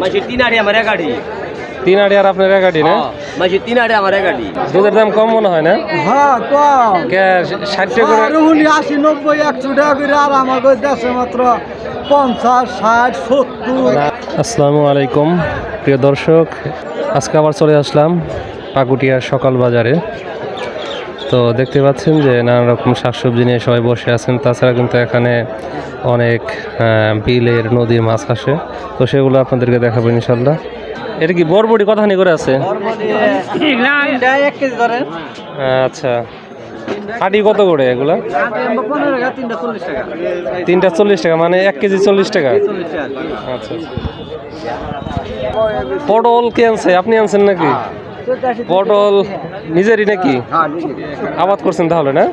মাসে তিন আড়ি আমার একাডি তিন আড়ি আর আপনার একাটি না? মাসে তিন আড়ি আমার দুধের দাম কম মনে হয় না? হ্যাঁ কম। কে ষাট টাকা করে আশি নব্বই একশো টাকা করে আর আমাকে দেশে মাত্র পঞ্চাশ ষাট সত্তর। আসসালামু আলাইকুম প্রিয় দর্শক আজকে আবার চলে আসলাম পাকুটিয়ার সকাল বাজারে। তো দেখতে পাচ্ছেন যে নানা রকম শাকসবজি নিয়ে সবাই বসে আছেন। তাছাড়া কিন্তু এখানে অনেক বিলের নদীর মাছ আসে। তো সেগুলো আপনাদেরকে দেখাবো ইনশাল্লাহ এটা কি বরবটি কথানি করে আছে? আচ্ছা। আটি কত করে এগুলা? তিনটা চল্লিশ টাকা মানে এক কেজি চল্লিশ টাকা? টাকা আচ্ছা। পটল কে আনছে? আপনি আনছেন নাকি? পটল নিজেরই নাকি? আবাদ করছেন তাহলে না?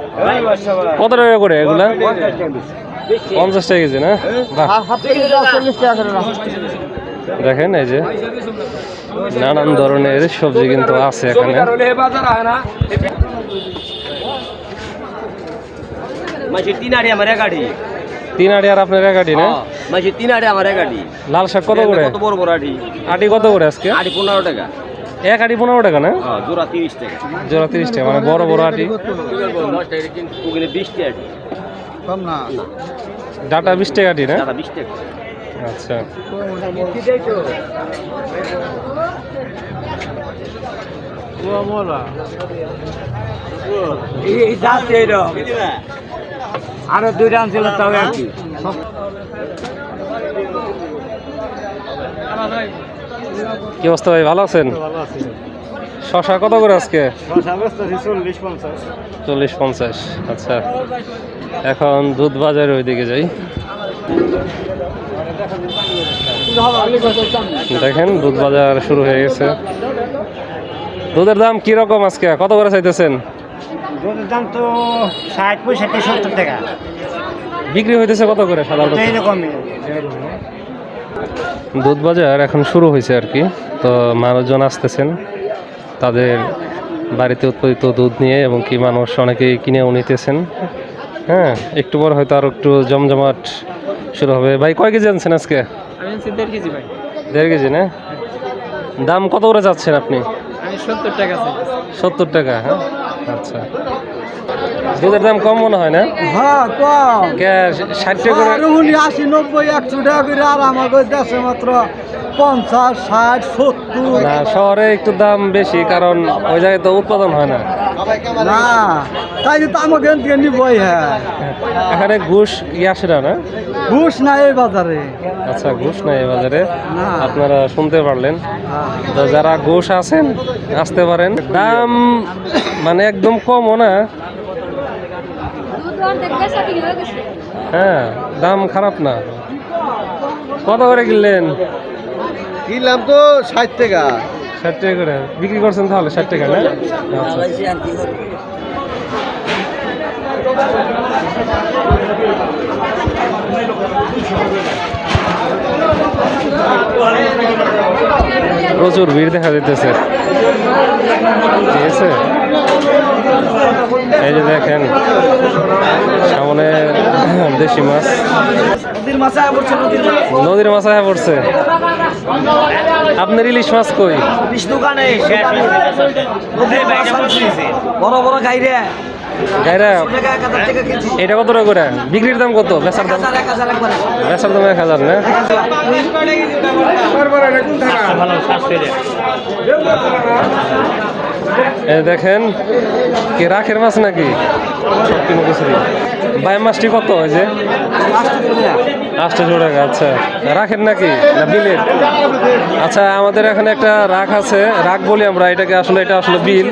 কত টাকা করে এগুলা? পঞ্চাশ টাকা কেজি না? দেখেন এই যে নানান ধরনের সবজি কিন্তু আছে এখানে। তিন আড়ি আমার একাডি তিন আড়ি আর আপনার না? তিন আড়ি আমার লাল শাক কত করে? কত বড় বড় আড়ি? আটি কত করে আজকে? আড়ি পনেরো টাকা। এক আটি পনেরো টাকা না? হ্যাঁ জোড়া তিরিশ টাকা। জোড়া তিরিশ টাকা মানে বড় বড় আটি। বিশ টাকা কম না ডাটা বিশ টাকা আটি না? বিশ টাকা আচ্ছা। আরও দুইটা আনছিল তাও কি অবস্থা ভাই ভালো আছেন? শশা কত করে আজকে? চল্লিশ পঞ্চাশ। আচ্ছা। এখন দুধ বাজারে ওইদিকে যাই। দেখেন দুধ বাজার শুরু হয়ে গেছে। দুধের দাম কি রকম আজকে? কত করে চাইতেছেন? দুধের দাম তো ষাট পঁয়ষট্টি সত্তর টাকা। বিক্রি হইতেছে কত করে সাধারণত? দুধ বাজার এখন শুরু হয়েছে আর কি। তো মানুষজন আসতেছেন তাদের বাড়িতে উৎপাদিত দুধ নিয়ে এবং কি মানুষ অনেকেই কিনেও নিতেছেন। হ্যাঁ একটু পর হয়তো আর একটু জমজমাট শুরু হবে। ভাই কয় কেজি আনছেন আজকে? দেড় কেজি ভাই। দেড় কেজি না? দাম কত করে যাচ্ছেন আপনি? সত্তর টাকা সত্তর টাকা হ্যাঁ? আচ্ছা। দুধের দাম কম মনে হয় না? হ্যাঁ কম। কে ষাট টাকা করে উনি আশি নব্বই একশো টাকা করে আর আমাকে দেশে মাত্র পঞ্চাশ ষাট সত্তর। না শহরে একটু দাম বেশি কারণ ওই জায়গায় তো উৎপাদন হয় না। না তাই তো আমাকে থেকে নিবই হ্যাঁ। এখানে ঘুষ আসে না না? ঘুষ নাই এই বাজারে। আচ্ছা ঘুষ নাই এই বাজারে। আপনারা শুনতে পারলেন। তো যারা ঘুষ আছেন আসতে পারেন। দাম মানে একদম কমও না। হয়ে হ্যাঁ দাম খারাপ না। কত করে কিনলেন? কিনলাম তো ষাট টাকা। ষাট টাকা করে। বিক্রি করছেন তাহলে ষাট টাকা না? আচ্ছা। প্রচুর ভিড় দেখা যেতেছে ঠিক আছে? এই যে দেখেন দেশি মাছ। নদীর মাছ আয়া পড়ছে আপনার ইলিশ মাছ কই? দোকানে বড় বড় গাই এটা কত টাকা করে? বিক্রির দাম কত? বেচার দাম? বেচার দাম এক হাজার না? দেখেন, কি রাখের মাছ নাকি? বাই মাছটি কত ওই যে? আটশো টাকা আচ্ছা। রাখেন নাকি? না বিলের? আচ্ছা আমাদের এখানে একটা রাখ আছে। রাখ বলি আমরা, এটাকে আসলে, এটা আসলে বিল।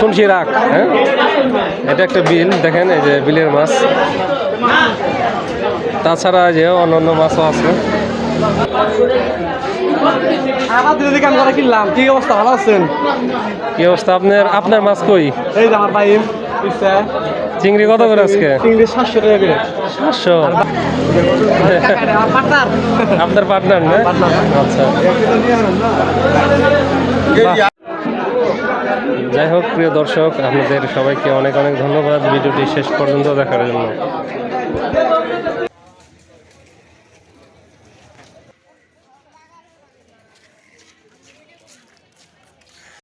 শুনছি রাখ হ্যাঁ? এটা একটা বিল, দেখেন, এই যে বিলের মাছ। তাছাড়া যে অন্য অন্য মাছও আছে। আমার কিনলাম কি অবস্থা? ভালো আছেন? কি অবস্থা আপনার? আপনার মাছ কই? এই যে আমার ভাই চিংড়ি কত করে আজকে? চিংড়ি সাতশো টাকা করে। সাতশো? আপনার পার্টনার না? আচ্ছা। যাই হোক প্রিয় দর্শক আপনাদের সবাইকে অনেক অনেক ধন্যবাদ। ভিডিওটি শেষ পর্যন্ত দেখার জন্য।